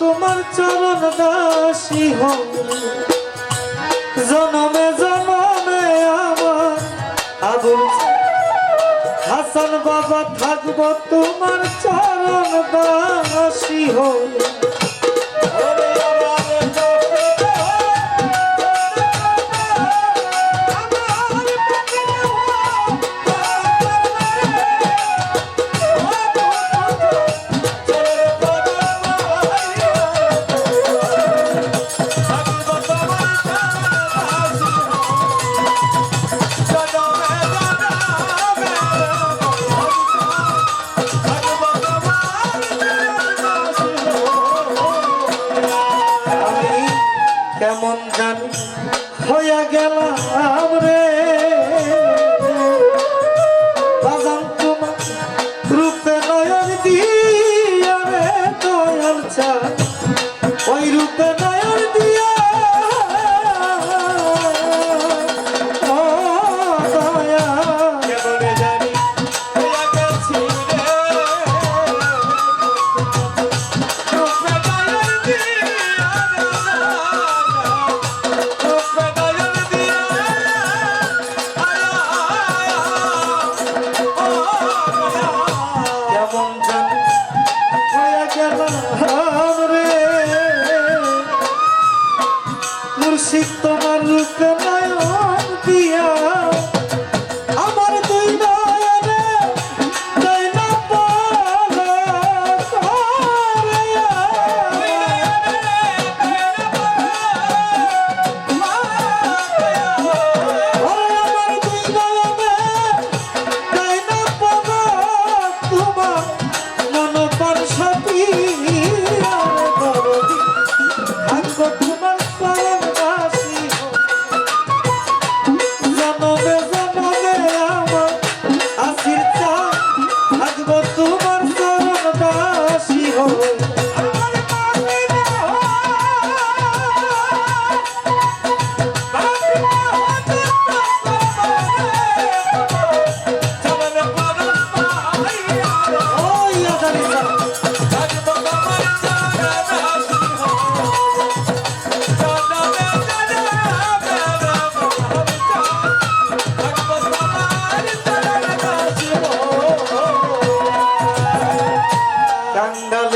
তোমার চরণ দাসী হই জনমে জনমে আমার আবুল হাসান বাবা, থাকব তোমার চরণ দাসী হই কেমন জানি হইয়া গেলাম রে।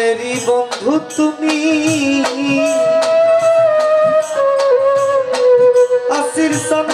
কাঙ্গালেরই বন্ধু তুমি। আসির সন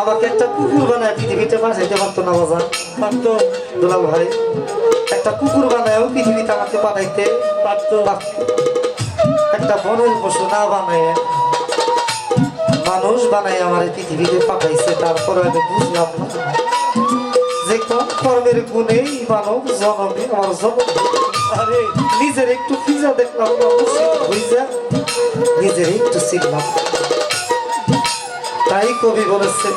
আমাকে একটা কুকুর বানায়, পৃথিবীতে পাঠাইতে পারতো না বাজার। পারতো, দুলাল ভাই। একটা কুকুর বানায়ও পৃথিবীতে আমাকে পাঠাইতে পারতো একটা বনের পশু না বানায়। মানুষ বানাই আমার পৃথিবীতে পাঠাইছে তারপরে আমি বুঝলাম না। কর্মের গুণেই মানব জনমে আমার জনম আরে, নিজের একটু ফিজা দেখলাম নিজের একটু শিখলাম তাই কবি বলেছে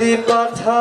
যদি পাঠা